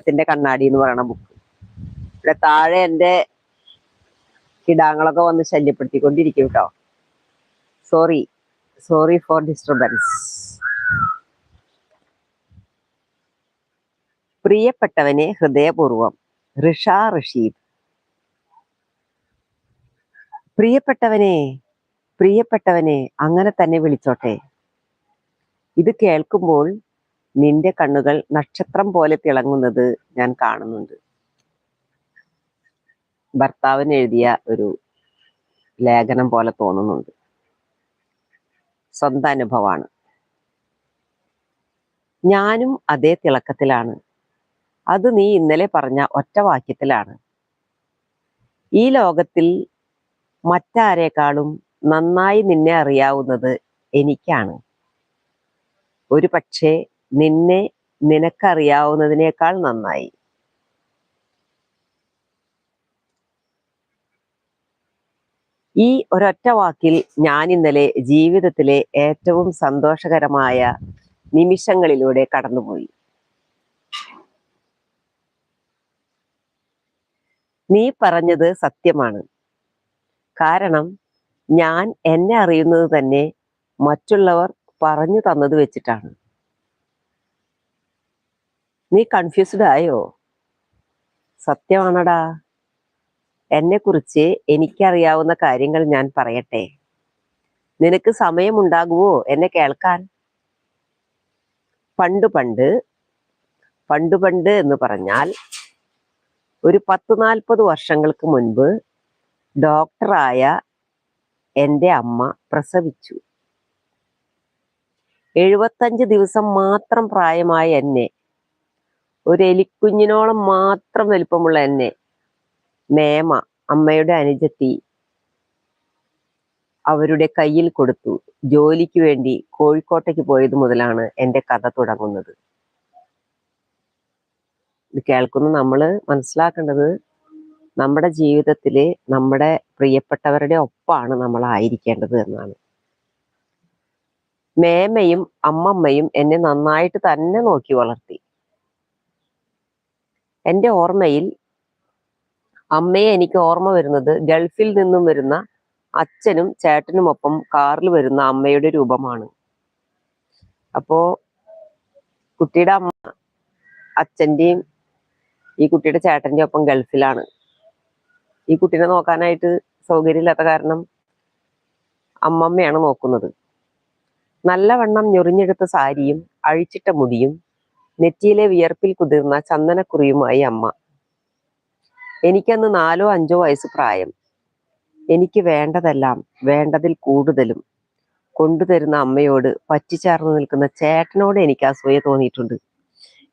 ത്തിന്റെ കണ്ണാടി എന്ന് പറയുന്ന ബുക്ക് ഇവിടെ താഴെ എന്റെ കിടാങ്ങളൊക്കെ വന്ന് ശല്യപ്പെടുത്തിക്കൊണ്ടിരിക്കും കേട്ടോ സോറി സോറി ഫോർ ഡിസ്റ്റർബൻസ് പ്രിയപ്പെട്ടവനെ ഹൃദയപൂർവം ഋഷ റഷീദ്. പ്രിയപ്പെട്ടവനെ പ്രിയപ്പെട്ടവനെ അങ്ങനെ തന്നെ വിളിച്ചോട്ടെ. ഇത് കേൾക്കുമ്പോൾ നിന്റെ കണ്ണുകൾ നക്ഷത്രം പോലെ തിളങ്ങുന്നത് ഞാൻ കാണുന്നുണ്ട്. ഭർത്താവിന് എഴുതിയ ഒരു ലേഖനം പോലെ തോന്നുന്നുണ്ട്. സ്വന്തം അനുഭവമാണ്. ഞാനും അതേ തിളക്കത്തിലാണ്. അത് നീ ഇന്നലെ പറഞ്ഞ ഒറ്റ വാക്യത്തിലാണ്. ഈ ലോകത്തിൽ മറ്റാരേക്കാളും നന്നായി നിന്നെ അറിയാവുന്നത് എനിക്കാണ്. ഒരു പക്ഷേ നിന്നെ നിനക്കറിയാവുന്നതിനേക്കാൾ നന്നായി. ഈ ഒരൊറ്റ വാക്കിൽ ഞാൻ ഇന്നലെ ജീവിതത്തിലെ ഏറ്റവും സന്തോഷകരമായ നിമിഷങ്ങളിലൂടെ കടന്നുപോയി. നീ പറഞ്ഞത് സത്യമാണ്. കാരണം ഞാൻ എന്നെ അറിയുന്നത് തന്നെ മറ്റുള്ളവർ പറഞ്ഞു തന്നത് വെച്ചിട്ടാണ്. നീ കൺഫ്യൂസ്ഡ് ആയോ? സത്യമാണടാ. എന്നെക്കുറിച്ച് എനിക്കറിയാവുന്ന കാര്യങ്ങൾ ഞാൻ പറയട്ടെ. നിനക്ക് സമയമുണ്ടാകുവോ എന്നെ കേൾക്കാൻ? പണ്ട് പണ്ട് പണ്ട് പണ്ട് എന്ന് പറഞ്ഞാൽ ഒരു പത്ത് നാൽപ്പത് വർഷങ്ങൾക്ക് മുൻപ് ഡോക്ടറായ എന്റെ അമ്മ പ്രസവിച്ചു. എഴുപത്തഞ്ച് ദിവസം മാത്രം പ്രായമായ എന്നെ ഒരു എലിക്കുഞ്ഞിനോളം മാത്രം വലിപ്പമുള്ള എന്നെ മേമ അമ്മയുടെ അനുജത്തി അവരുടെ കയ്യിൽ കൊടുത്തു. ജോലിക്ക് വേണ്ടി കോഴിക്കോട്ടേക്ക് പോയത് മുതലാണ് എന്റെ കഥ തുടങ്ങുന്നത്. ഇത് കേൾക്കുന്ന നമ്മൾ മനസ്സിലാക്കേണ്ടത് നമ്മുടെ ജീവിതത്തിൽ നമ്മുടെ പ്രിയപ്പെട്ടവരുടെ ഒപ്പാണ് നമ്മൾ ആയിരിക്കേണ്ടത് എന്നാണ്. മേമയും അമ്മമ്മയും എന്നെ നന്നായിട്ട് തന്നെ നോക്കി വളർത്തി. എന്റെ ഓർമ്മയിൽ അമ്മയെ എനിക്ക് ഓർമ്മ വരുന്നത് ഗൾഫിൽ നിന്നും വരുന്ന അച്ഛനും ചേട്ടനുമൊപ്പം കാറിൽ വരുന്ന അമ്മയുടെ രൂപമാണ്. അപ്പോ കുട്ടിയുടെ അമ്മ അച്ഛന്റെയും ഈ കുട്ടിയുടെ ചേട്ടന്റെയും ഒപ്പം ഗൾഫിലാണ്. ഈ കുട്ടീനെ നോക്കാനായിട്ട് സൗകര്യമില്ലാത്ത കാരണം അമ്മമ്മയാണ് നോക്കുന്നത്. നല്ലവണ്ണം ഞൊറിഞ്ഞെടുത്ത സാരിയും അഴിച്ചിട്ട മുടിയും നെറ്റിയിലെ വിയർപ്പിൽ കുതിർന്ന ചന്ദനക്കുറിയുമായി അമ്മ. എനിക്കന്ന് നാലോ അഞ്ചോ വയസ്സ് പ്രായം. എനിക്ക് വേണ്ടതെല്ലാം വേണ്ടതിൽ കൂടുതലും കൊണ്ടുതരുന്ന അമ്മയോട് പറ്റിച്ചേർന്ന് നിൽക്കുന്ന ചേട്ടനോട് എനിക്ക് അസൂയ തോന്നിയിട്ടുണ്ട്.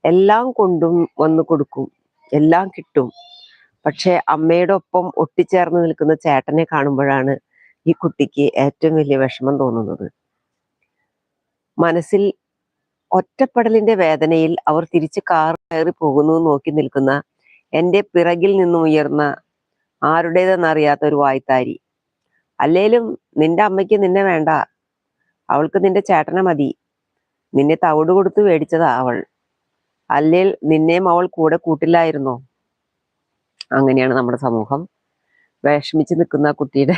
എല്ലാം കൊണ്ടും വന്ന് കൊടുക്കും എല്ലാം കിട്ടും. പക്ഷെ അമ്മയുടെ ഒപ്പം ഒട്ടിച്ചേർന്ന് നിൽക്കുന്ന ചേട്ടനെ കാണുമ്പോഴാണ് ഈ കുട്ടിക്ക് ഏറ്റവും വലിയ വിഷമം തോന്നുന്നത്. മനസ്സിൽ ഒറ്റപ്പെടലിന്റെ വേദനയിൽ അവർ തിരിച്ച് കാർ കയറി പോകുന്നു നോക്കി നിൽക്കുന്ന എന്റെ പിറകിൽ നിന്നും ഉയർന്ന ആരുടേതെന്നറിയാത്ത ഒരു വായ്ത്താരി. അല്ലേലും നിന്റെ അമ്മയ്ക്ക് നിന്നെ വേണ്ട. അവൾക്ക് നിന്റെ ചേട്ടനെ മതി. നിന്നെ തവിട് കൊടുത്ത് മേടിച്ചതാ അവൾ. അല്ലേൽ നിന്നെയും അവൾ കൂടെ കൂട്ടില്ലായിരുന്നോ? അങ്ങനെയാണ് നമ്മുടെ സമൂഹം. വിഷമിച്ച് നിൽക്കുന്ന കുട്ടിയുടെ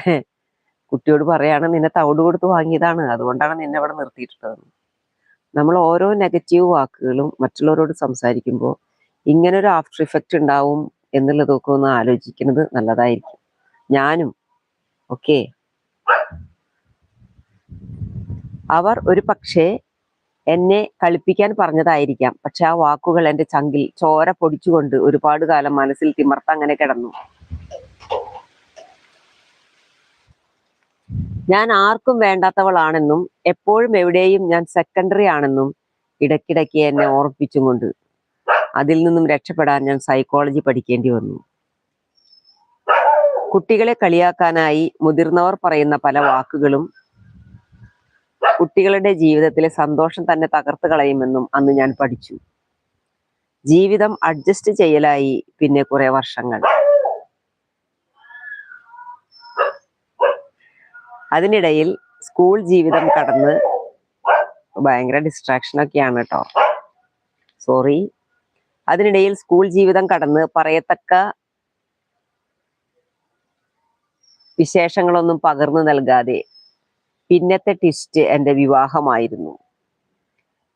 കുട്ടിയോട് പറയാണ് നിന്നെ തവിട് കൊടുത്ത് വാങ്ങിയതാണ്. അതുകൊണ്ടാണ് നിന്നെ അവിടെ നിർത്തിയിട്ടുള്ളത്. നമ്മൾ ഓരോ നെഗറ്റീവ് വാക്കുകളും മറ്റുള്ളവരോട് സംസാരിക്കുമ്പോൾ ഇങ്ങനെ ഒരു ആഫ്റ്റർ ഇഫക്റ്റ് ഉണ്ടാവും എന്നുള്ളതൊക്കെ ഒന്ന് ആലോചിക്കുന്നത് നല്ലതായിരിക്കും. ഞാനും. ഓക്കെ അവർ ഒരു പക്ഷേ എന്നെ കളിപ്പിക്കാൻ പറഞ്ഞതായിരിക്കാം. പക്ഷെ ആ വാക്കുകൾ എന്റെ ചങ്കിൽ ചോര പൊടിച്ചുകൊണ്ട് ഒരുപാട് കാലം മനസ്സിൽ തിമർത്ത് അങ്ങനെ കിടന്നു. ഞാൻ ആർക്കും വേണ്ടാത്തവളാണെന്നും എപ്പോഴും എവിടെയും ഞാൻ സെക്കൻഡറി ആണെന്നും ഇടയ്ക്കിടയ്ക്ക് എന്നെ ഓർപ്പിച്ചും കൊണ്ട് അതിൽ നിന്നും രക്ഷപ്പെടാൻ ഞാൻ സൈക്കോളജി പഠിക്കേണ്ടി വന്നു. കുട്ടികളെ കളിയാക്കാനായി മുതിർന്നവർ പറയുന്ന പല വാക്കുകളും കുട്ടികളുടെ ജീവിതത്തിലെ സന്തോഷം തന്നെ തകർത്ത് കളയുമെന്നും അന്ന് ഞാൻ പഠിച്ചു. ജീവിതം അഡ്ജസ്റ്റ് ചെയ്യലായി പിന്നെ കുറെ വർഷങ്ങൾ. അതിനിടയിൽ സ്കൂൾ ജീവിതം കടന്ന് ഭയങ്കര ഡിസ്ട്രാക്ഷൻ ഒക്കെയാണ് കേട്ടോ സോറി അതിനിടയിൽ സ്കൂൾ ജീവിതം കടന്ന് പറയത്തക്ക വിശേഷങ്ങളൊന്നും പകർന്നു നൽകാതെ പിന്നത്തെ ട്വിസ്റ്റ് എന്റെ വിവാഹമായിരുന്നു.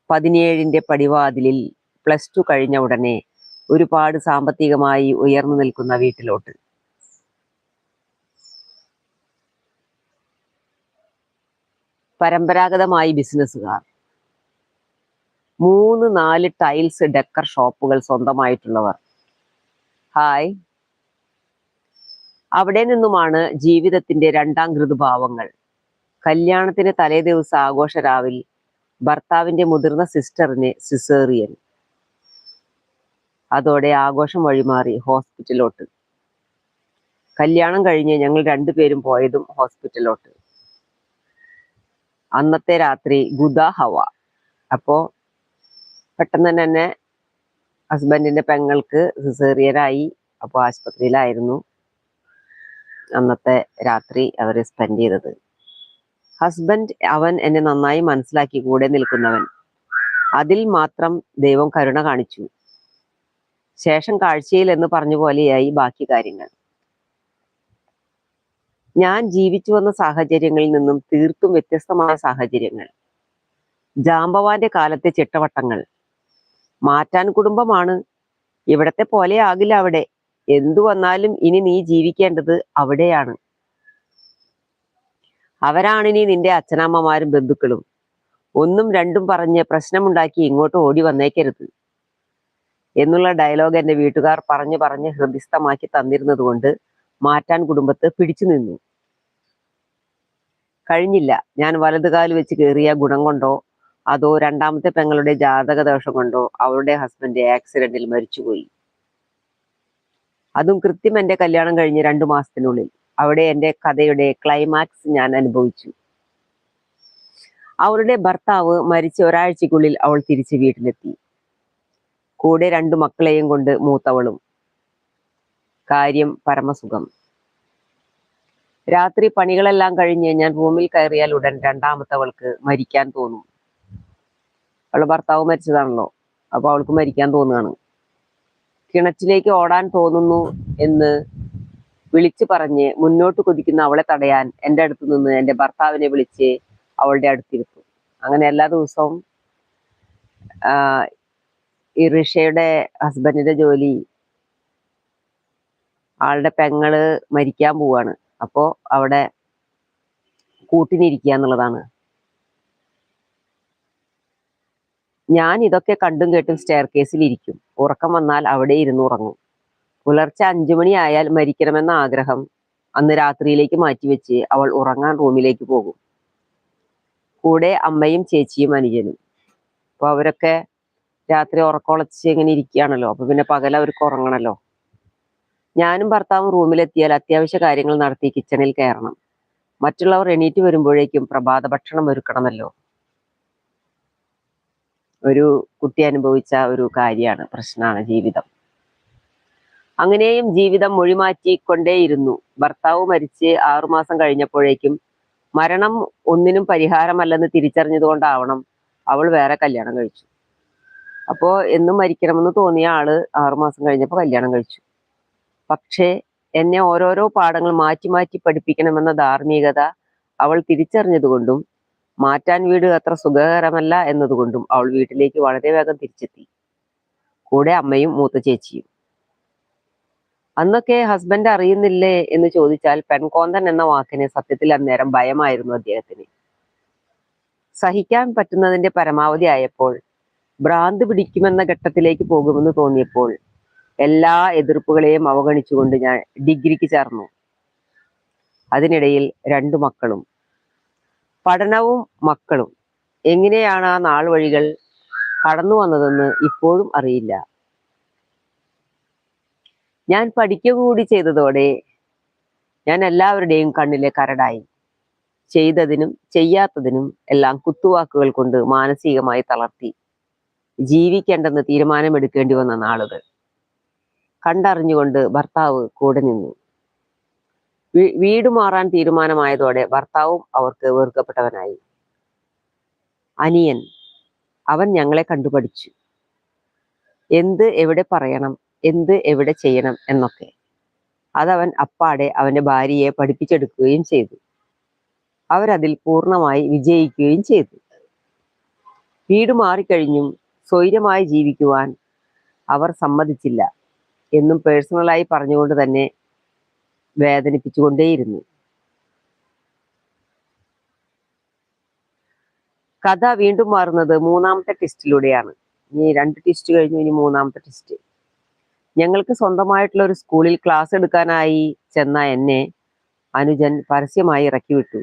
പതിനേഴിന്റെ പടിവാതിലിൽ പ്ലസ് ടു കഴിഞ്ഞ ഉടനെ ഒരുപാട് സാമ്പത്തികമായി ഉയർന്നു നിൽക്കുന്ന വീട്ടിലോട്ട്. പരമ്പരാഗതമായി ബിസിനസ്സുകാർ. മൂന്ന് നാല് ടൈൽസ് ഡെക്കർ ഷോപ്പുകൾ സ്വന്തമായിട്ടുള്ളവർ. ഹായ് അവിടെ നിന്നുമാണ് ജീവിതത്തിന്റെ രണ്ടാം ഋതുഭാവങ്ങൾ കല്യാണത്തിന് തലേ ദിവസം ആഘോഷ രാവിൽ ഭർത്താവിന്റെ മുതിർന്ന സിസ്റ്ററിന് സിസേറിയൻ. അതോടെ ആഘോഷം വഴിമാറി ഹോസ്പിറ്റലോട്ട്. കല്യാണം കഴിഞ്ഞ് ഞങ്ങൾ രണ്ടുപേരും പോയതും ഹോസ്പിറ്റലോട്ട്. അന്നത്തെ രാത്രി ഗുദ ഹവ. അപ്പോ പെട്ടെന്ന് തന്നെ എന്നെ ഹസ്ബൻഡിന്റെ പെങ്ങൾക്ക് സിസേറിയനായി അപ്പോൾ ആശുപത്രിയിലായിരുന്നു അന്നത്തെ രാത്രി അവർ സ്പെൻഡ് ചെയ്തത്. ഹസ്ബൻഡ് അവൻ എന്നെ നന്നായി മനസ്സിലാക്കി കൂടെ നിൽക്കുന്നവൻ. അതിൽ മാത്രം ദൈവം കരുണ കാണിച്ചു. ശേഷം കാഴ്ചയിൽ എന്ന് പറഞ്ഞ പോലെയായി ബാക്കി കാര്യങ്ങൾ. ഞാൻ ജീവിച്ചു വന്ന സാഹചര്യങ്ങളിൽ നിന്നും തീർത്തും വ്യത്യസ്തമായ സാഹചര്യങ്ങൾ. ജാമ്പവാന്റെ കാലത്തെ ചിട്ടവട്ടങ്ങൾ. മാറ്റാൻ കുടുംബമാണ്. ഇവിടത്തെ പോലെ ആകില്ല അവിടെ. എന്തു വന്നാലും ഇനി നീ ജീവിക്കേണ്ടത് അവിടെയാണ്. അവരാണ് ഇനി നിന്റെ അച്ഛനമ്മമാരും ബന്ധുക്കളും. ഒന്നും രണ്ടും പറഞ്ഞ് പ്രശ്നമുണ്ടാക്കി ഇങ്ങോട്ട് ഓടി വന്നേക്കരുത്. എന്നുള്ള ഡയലോഗ് എന്റെ വീട്ടുകാർ പറഞ്ഞു പറഞ്ഞ് ഹൃദിസ്ഥമാക്കി തന്നിരുന്നത് കൊണ്ട് മാറ്റാൻ കുടുംബത്ത് പിടിച്ചു നിന്നു. കഴിഞ്ഞില്ല. ഞാൻ വലതുകാൽ വെച്ച് കയറിയ ഗുണം കൊണ്ടോ അതോ രണ്ടാമത്തെ പെങ്ങളുടെ ജാതക ദോഷം കൊണ്ടോ അവളുടെ ഹസ്ബൻഡ് ആക്സിഡന്റിൽ മരിച്ചുപോയി. അതും കൃത്യം എന്റെ കല്യാണം കഴിഞ്ഞ് രണ്ടു മാസത്തിനുള്ളിൽ. അവിടെ എന്റെ കഥയുടെ ക്ലൈമാക്സ് ഞാൻ അനുഭവിച്ചു. അവളുടെ ഭർത്താവ് മരിച്ച ഒരാഴ്ചക്കുള്ളിൽ അവൾ തിരിച്ച് വീട്ടിലെത്തി. കൂടെ രണ്ടു മക്കളെയും കൊണ്ട് മൂത്തവളും. കാര്യം പരമസുഖം. രാത്രി പണികളെല്ലാം കഴിഞ്ഞ് ഞാൻ റൂമിൽ കയറിയാൽ ഉടൻ രണ്ടാമത്തവൾക്ക് മരിക്കാൻ തോന്നും. അവളുടെ ഭർത്താവ് മരിച്ചതാണല്ലോ. അപ്പൊ അവൾക്ക് മരിക്കാൻ തോന്നുകയാണ്. കിണറ്റിലേക്ക് ഓടാൻ തോന്നുന്നു എന്ന് വിളിച്ചു പറഞ്ഞ് മുന്നോട്ട് കുതിക്കുന്ന അവളെ തടയാൻ എന്റെ അടുത്ത് നിന്ന് എന്റെ ഭർത്താവിനെ വിളിച്ച് അവളുടെ അടുത്തിരുത്തു അങ്ങനെ എല്ലാ ദിവസവും ഈ ഋഷയുടെ ഹസ്ബൻഡിന്റെ ജോലി ആളുടെ പെങ്ങൾ മരിക്കാൻ പോവാണ് അപ്പോ അവിടെ കൂട്ടിനിരിക്കുക എന്നുള്ളതാണ്. ഞാൻ ഇതൊക്കെ കണ്ടും കേട്ടും സ്റ്റെയർ കേസിൽ ഇരിക്കും. ഉറക്കം വന്നാൽ അവിടെ ഇരുന്ന് ഉറങ്ങും. പുലർച്ചെ അഞ്ചു മണി ആയാൽ മരിക്കണമെന്ന ആഗ്രഹം അന്ന് രാത്രിയിലേക്ക് മാറ്റിവെച്ച് അവൾ ഉറങ്ങാൻ റൂമിലേക്ക് പോകും. കൂടെ അമ്മയും ചേച്ചിയും അനുജനും. അപ്പൊ അവരൊക്കെ രാത്രി ഉറക്കമുളച്ച് ഇങ്ങനെ ഇരിക്കുകയാണല്ലോ. അപ്പൊ പിന്നെ പകൽ അവർക്ക് ഉറങ്ങണല്ലോ. ഞാനും ഭർത്താവും റൂമിലെത്തിയാൽ അത്യാവശ്യ കാര്യങ്ങൾ നടത്തി കിച്ചണിൽ കയറണം. മറ്റുള്ളവർ എണീറ്റ് വരുമ്പോഴേക്കും പ്രഭാത ഭക്ഷണം ഒരുക്കണമല്ലോ. ഒരു കുട്ടി അനുഭവിച്ച ഒരു കാര്യമാണ് പ്രശ്നമാണ് ജീവിതം. അങ്ങനെയും ജീവിതം മൊഴിമാറ്റിക്കൊണ്ടേയിരുന്നു. ഭർത്താവ് മരിച്ച് ആറുമാസം കഴിഞ്ഞപ്പോഴേക്കും മരണം ഒന്നിനും പരിഹാരമല്ലെന്ന് തിരിച്ചറിഞ്ഞതുകൊണ്ടാവണം അവൾ വേറെ കല്യാണം കഴിച്ചു. അപ്പോ എന്നും മരിക്കണമെന്ന് തോന്നിയ ആൾ ആറുമാസം കഴിഞ്ഞപ്പോൾ കല്യാണം കഴിച്ചു. പക്ഷേ എന്നെ ഓരോരോ പാഠങ്ങൾ മാറ്റി മാറ്റി പഠിപ്പിക്കണമെന്ന ധാർമ്മികത അവൾ തിരിച്ചറിഞ്ഞതുകൊണ്ടും മാറ്റാൻ വീട് അത്ര സുഖകരമല്ല എന്നതുകൊണ്ടും അവൾ വീട്ടിലേക്ക് വളരെ വേഗം തിരിച്ചെത്തി. കൂടെ അമ്മയും മൂത്ത ചേച്ചിയും. അന്നൊക്കെ ഹസ്ബൻഡ് അറിയുന്നില്ലേ? എന്ന് ചോദിച്ചാൽ പെൺകോന്തൻ എന്ന വാക്കിന് സത്യത്തിൽ അന്നേരം ഭയമായിരുന്നു അദ്ദേഹത്തിന്. സഹിക്കാൻ പറ്റുന്നതിന്റെ പരമാവധി ആയപ്പോൾ ഭ്രാന്ത് പിടിക്കുമെന്ന ഘട്ടത്തിലേക്ക് പോകുമെന്ന് തോന്നിയപ്പോൾ എല്ലാ എതിർപ്പുകളെയും അവഗണിച്ചുകൊണ്ട് ഞാൻ ഡിഗ്രിക്ക് ചേർന്നു. അതിനിടയിൽ രണ്ടു മക്കളും. പഠനവും മക്കളും. എങ്ങനെയാണ് ആ നാൾ വഴികൾ കടന്നു വന്നതെന്ന് ഇപ്പോഴും അറിയില്ല. ഞാൻ പഠിക്കുക കൂടി ചെയ്തതോടെ ഞാൻ എല്ലാവരുടെയും കണ്ണിലെ കരടായി. ചെയ്തതിനും ചെയ്യാത്തതിനും എല്ലാം കുത്തുവാക്കുകൾ കൊണ്ട് മാനസികമായി തളർത്തി. ജീവിക്കേണ്ടെന്ന് തീരുമാനമെടുക്കേണ്ടി വന്ന നാളുകൾ. കണ്ടറിഞ്ഞുകൊണ്ട് ഭർത്താവ് കൂടെ നിന്നു. വീട് മാറാൻ തീരുമാനമായതോടെ ഭർത്താവും അവർക്ക് വെറുക്കപ്പെട്ടവനായി. അനിയൻ അവൻ ഞങ്ങളെ കണ്ടുപഠിച്ചു എന്ത് എവിടെ പറയണം എന്ത് എവിടെ ചെയ്യണം എന്നൊക്കെ. അതവൻ അപ്പാടെ അവന്റെ ഭാര്യയെ പഠിപ്പിച്ചെടുക്കുകയും ചെയ്തു. അവരതിൽ പൂർണമായി വിജയിക്കുകയും ചെയ്തു. വീട് മാറിക്കഴിഞ്ഞും സ്വൈരമായി ജീവിക്കുവാൻ അവർ സമ്മതിച്ചില്ല. എന്നും പേഴ്സണലായി പറഞ്ഞുകൊണ്ട് തന്നെ വേദനിപ്പിച്ചുകൊണ്ടേയിരുന്നു. കഥ വീണ്ടും മാറുന്നത് മൂന്നാമത്തെ ടെസ്റ്റിലൂടെയാണ് ഇനി രണ്ട് ടെസ്റ്റ് കഴിഞ്ഞു ഇനി മൂന്നാമത്തെ ടെസ്റ്റ് ഞങ്ങൾക്ക് സ്വന്തമായിട്ടുള്ള ഒരു സ്കൂളിൽ ക്ലാസ് എടുക്കാനായി ചെന്ന എന്നെ അനുജൻ പരസ്യമായി ഇറക്കി വിട്ടു.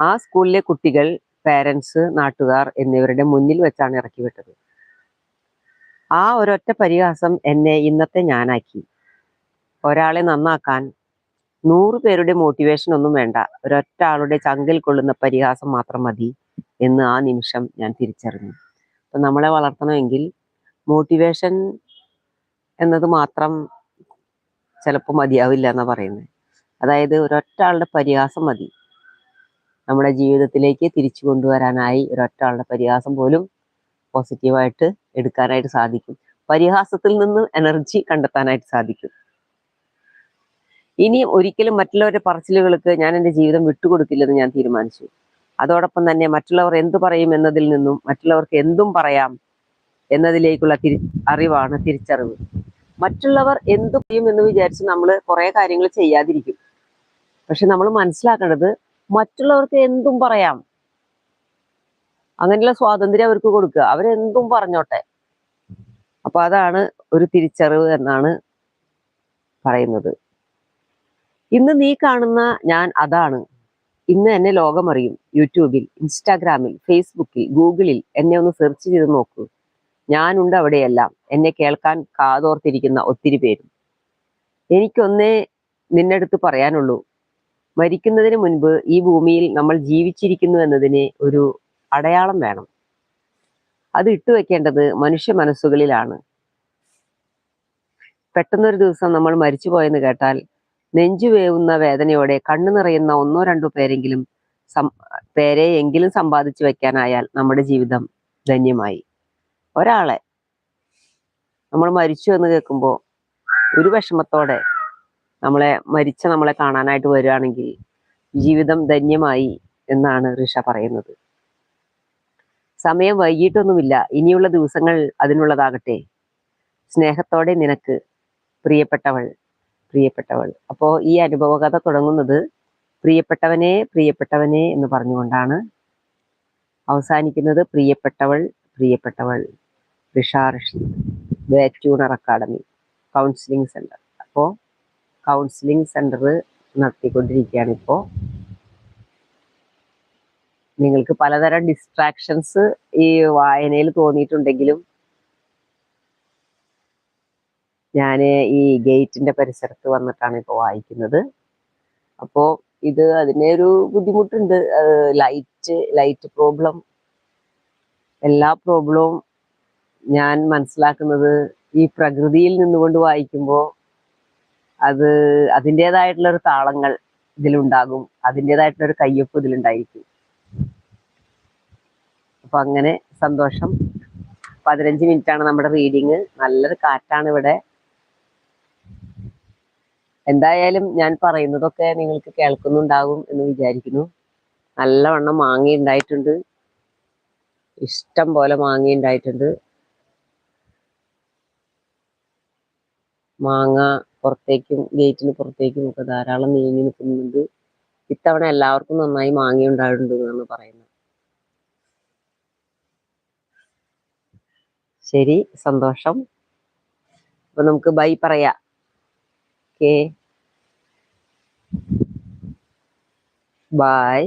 ആ സ്കൂളിലെ കുട്ടികൾ പേരൻസ് നാട്ടുകാർ എന്നിവരുടെ മുന്നിൽ വെച്ചാണ് ഇറക്കി വിട്ടത്. ആ ഒരൊറ്റ പരിഹാസം എന്നെ ഇന്നത്തെ ഞാനാക്കി. ഒരാളെ നന്നാക്കാൻ നൂറ് പേരുടെ മോട്ടിവേഷൻ ഒന്നും വേണ്ട. ഒരൊറ്റ ആളുടെ ചങ്കിൽ കൊള്ളുന്ന പരിഹാസം മാത്രം മതി എന്ന് ആ നിമിഷം ഞാൻ തിരിച്ചറിഞ്ഞു. അപ്പൊ നമ്മളെ വളർത്തണമെങ്കിൽ മോട്ടിവേഷൻ എന്നത് മാത്രം ചിലപ്പോൾ മതിയാവില്ല എന്നാ പറയുന്നത് അതായത് ഒരൊറ്റ ആളുടെ പരിഹാസം മതി. നമ്മുടെ ജീവിതത്തിലേക്ക് തിരിച്ചു കൊണ്ടുവരാനായി ഒരൊറ്റ ആളുടെ പരിഹാസം പോലും പോസിറ്റീവായിട്ട് എടുക്കാനായിട്ട് സാധിക്കും. പരിഹാസത്തിൽ നിന്ന് എനർജി കണ്ടെത്താനായിട്ട് സാധിക്കും. ഇനി ഒരിക്കലും മറ്റുള്ളവരുടെ പറച്ചിലുകൾക്ക് ഞാൻ എന്റെ ജീവിതം വിട്ടുകൊടുക്കില്ലെന്ന് ഞാൻ തീരുമാനിച്ചു. അതോടൊപ്പം തന്നെ മറ്റുള്ളവർ എന്തു പറയും എന്നതിൽ നിന്നും മറ്റുള്ളവർക്ക് എന്തും പറയാം എന്നതിലേക്കുള്ള തിരി അറിവാണ് തിരിച്ചറിവ്. മറ്റുള്ളവർ എന്തു പറയും എന്ന് വിചാരിച്ച് നമ്മൾ കുറേ കാര്യങ്ങൾ ചെയ്യാതിരിക്കും. പക്ഷെ നമ്മൾ മനസ്സിലാക്കേണ്ടത് മറ്റുള്ളവർക്ക് എന്തും പറയാം. അങ്ങനെയുള്ള സ്വാതന്ത്ര്യം അവർക്ക് കൊടുക്കുക. അവരെന്തും പറഞ്ഞോട്ടെ. അപ്പൊ അതാണ് ഒരു തിരിച്ചറിവ് എന്നാണ് പറയുന്നത്. ഇന്ന് നീ കാണുന്ന ഞാൻ അതാണ്. ഇന്ന് എന്നെ ലോകമറിയും. യൂട്യൂബിൽ ഇൻസ്റ്റാഗ്രാമിൽ ഫേസ്ബുക്കിൽ ഗൂഗിളിൽ എന്നെ ഒന്ന് സെർച്ച് ചെയ്ത് നോക്കൂ. ഞാനുണ്ട് അവിടെയെല്ലാം. എന്നെ കേൾക്കാൻ കാതോർത്തിരിക്കുന്ന ഒത്തിരി പേരും. എനിക്കൊന്നേ നിന്നെടുത്ത് പറയാനുള്ളൂ. മരിക്കുന്നതിന് മുൻപ് ഈ ഭൂമിയിൽ നമ്മൾ ജീവിച്ചിരിക്കുന്നു എന്നതിനെ ഒരു അടയാളം വേണം. അത് ഇട്ടുവെക്കേണ്ടത് മനുഷ്യ മനസ്സുകളിലാണ്. പെട്ടെന്നൊരു ദിവസം നമ്മൾ മരിച്ചുപോയെന്ന് കേട്ടാൽ നെഞ്ചു വേവുന്ന വേദനയോടെ കണ്ണു നിറയുന്ന ഒന്നോ രണ്ടോ പേരെങ്കിലും സം പേരെയെങ്കിലും സമ്പാദിച്ചു വെക്കാനായാൽ നമ്മുടെ ജീവിതം ധന്യമായി. ഒരാളെ നമ്മൾ മരിച്ചു എന്ന് കേൾക്കുമ്പോൾ ഒരു വിഷമത്തോടെ നമ്മളെ മരിച്ച നമ്മളെ കാണാനായിട്ട് വരികയാണെങ്കിൽ ജീവിതം ധന്യമായി എന്നാണ് ഋഷ പറയുന്നത്. സമയം വൈകിട്ടൊന്നുമില്ല. ഇനിയുള്ള ദിവസങ്ങൾ അതിനുള്ളതാകട്ടെ. സ്നേഹത്തോടെ നിനക്ക് പ്രിയപ്പെട്ടവൾ പ്രിയപ്പെട്ടവൾ. അപ്പോൾ ഈ അനുഭവകഥ തുടങ്ങുന്നത് പ്രിയപ്പെട്ടവനെ പ്രിയപ്പെട്ടവനെ എന്ന് പറഞ്ഞുകൊണ്ടാണ്. അവസാനിക്കുന്നത് പ്രിയപ്പെട്ടവൾ പ്രിയപ്പെട്ടവൾ. ഋഷ റഷീദ് വേറ്റ്യൂണർ അക്കാഡമി കൗൺസിലിംഗ് സെന്റർ. അപ്പോൾ കൗൺസിലിംഗ് സെന്റർ നടത്തിക്കൊണ്ടിരിക്കുകയാണ് ഇപ്പോൾ നിങ്ങൾക്ക് പലതരം ഡിസ്ട്രാക്ഷൻസ് ഈ വായനയിൽ തോന്നിയിട്ടുണ്ടെങ്കിലും ഞാൻ ഈ ഗേറ്റിന്റെ പരിസരത്ത് വന്നിട്ടാണ് ഇപ്പോൾ വായിക്കുന്നത്. അപ്പോൾ ഇത് അതിനൊരു ബുദ്ധിമുട്ടുണ്ട്. ലൈറ്റ് ലൈറ്റ് പ്രോബ്ലം എല്ലാ പ്രോബ്ലവും ഞാൻ മനസ്സിലാക്കുന്നത് ഈ പ്രകൃതിയിൽ നിന്നുകൊണ്ട് വായിക്കുമ്പോൾ അത് അതിന്റെതായിട്ടുള്ള ഒരു താളങ്ങൾ ഇതിലുണ്ടാകും. അതിന്റെതായിട്ടുള്ള ഒരു കയ്യൊപ്പ് ഇതിലുണ്ടായിരിക്കും. അപ്പൊ അങ്ങനെ സന്തോഷം. പതിനഞ്ച് ആണ് നമ്മുടെ റീഡിങ് നല്ലൊരു കാറ്റാണ് ഇവിടെ. എന്തായാലും ഞാൻ പറയുന്നതൊക്കെ നിങ്ങൾക്ക് കേൾക്കുന്നുണ്ടാകും എന്ന് വിചാരിക്കുന്നു. നല്ലവണ്ണം മാങ്ങി ഉണ്ടായിട്ടുണ്ട്. ഇഷ്ടം പോലെ മാങ്ങി ഉണ്ടായിട്ടുണ്ട്. മാങ്ങ പുറത്തേക്കും ഗേറ്റിന് പുറത്തേക്കും ഒക്കെ ധാരാളം നീങ്ങി നിൽക്കുന്നുണ്ട്. ഇത്തവണ എല്ലാവർക്കും നന്നായി മാങ്ങി ഉണ്ടായിട്ടുണ്ട് എന്നാണ് പറയുന്നത്. ശരി സന്തോഷം. അപ്പൊ നമുക്ക് ബൈ പറയാം. ഓക്കെ. ബൈ.